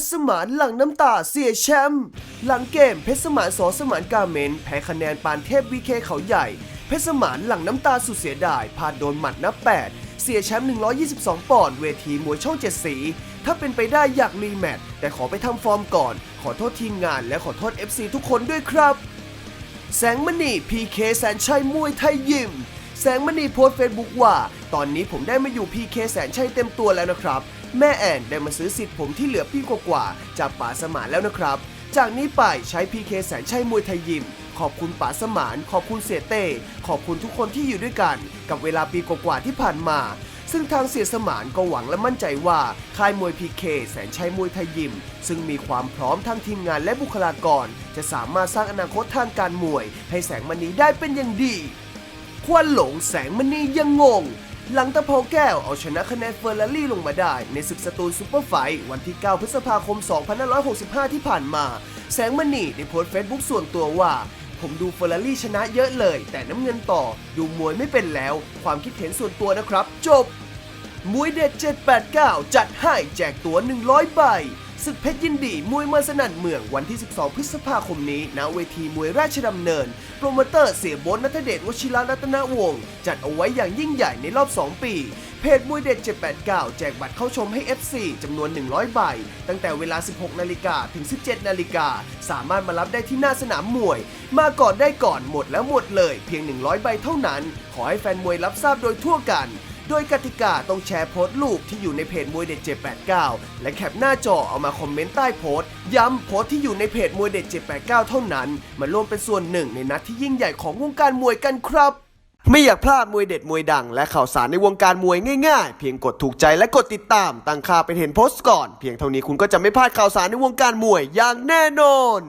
ชรสมานหลังน้ำตาเสียแชมป์หลังเกมเพชรสมานสอสมานกาเมน แพ้คะแนนปานเทพวีเคเขาใหญ่ เพชรสมานหลังน้ำตาสุดเสียดายพลาดโดนหมัดนับ 8 เสียแชมป์ 122 ปอนด์เวทีมวยช่องเจ็ดสี ถ้าเป็นไปได้อยากรีแมตช์แต่ขอไปทำฟอร์มก่อน ขอโทษทีมงานและขอโทษ FC ทุกคนด้วยครับ แสงมณีพีเคแสนชัยมวยไทยยิม แสงมณีโพสเฟซบุ๊กว่า ตอนนี้ผมได้มาอยู่พีเคแสนชัยเต็มตัวแล้วนะครับ แม่แอนได้มาซื้อสิทธิ์ผมที่เหลือปีกว่าๆจากป๋าสมานแล้วนะครับ จากนี้ไปใช้พีเคแสนชัยมวยไทยยิมขอบคุณป๋าสมาน ขอบคุณเสียเต้ ขอบคุณทุกคนที่อยู่ด้วยกัน กับเวลาปีกว่าๆที่ผ่านมา ซึ่งทางเสียสมานก็หวังและมั่นใจว่า ค่ายมวยพีเคแสนชัยมวยไทยยิม ซึ่งมีความพร้อมทั้งทีมงานและบุคลากร จะสามารถสร้างอนาคตทางการมวย ให้แสงมณีได้เป็นอย่างดี ควันหลงแสงมณียังงง หลังตะเภาแก้วเอาชนะคะแนนเฟอร์รารี่ลงมาได้ ในศึกสตูลซูเปอร์ไฟวันที่ 9 พฤษภาคม 2565 ที่ผ่านมา แสงมณีได้โพสต์เฟซบุ๊กส่วนตัวว่า ผมดูเฟอร์รารี่ชนะเยอะเลย แต่น้ำเงินต่อดูมวยไม่เป็นแล้ว ความคิดเห็นส่วนตัวนะครับ จบมวยเด็ด789 จัดให้แจกตั๋ว100 ใบ ศึกเพชรยินดี มวยมาสนั่นเมืองวันที่ 12 พฤษภาคมนี้ ณ เวทีมวยราชดำเนิน โปรโมเตอร์เสียโบนนัทเดชวชิระรัตนวงศ์จัดเอาไว้อย่างยิ่งใหญ่ในรอบ 2 ปี เพจมวยเด็ด 789 แจกบัตรเข้าชมให้ FC จำนวน 100 ใบ ตั้งแต่เวลา 16 นาฬิกาถึง 17 นาฬิกา สามารถมารับได้ที่หน้าสนามมวย มาก่อนได้ก่อนหมดแล้วหมดเลย เพียง 100 ใบเท่านั้น ขอให้แฟนมวยรับทราบโดยทั่วกัน โดยกติกาต้องแชร์โพสต์รูปที่อยู่ในเพจมวยเด็ด789 และแคปหน้าจอเอามาคอมเมนต์ใต้โพสต์ ย้ำโพสต์ที่อยู่ในเพจมวยเด็ด789 เท่านั้น มาร่วมเป็นส่วนหนึ่งในนัดที่ยิ่งใหญ่ของวงการมวยกันครับ ไม่อยากพลาดมวยเด็ดมวยดัง และข่าวสารในวงการมวยง่ายๆ เพียงกดถูกใจและกดติดตาม ตั้งค่าเป็นเห็นโพสต์ก่อน เพียงเท่านี้คุณก็จะไม่พลาดข่าวสารในวงการมวยอย่างแน่นอน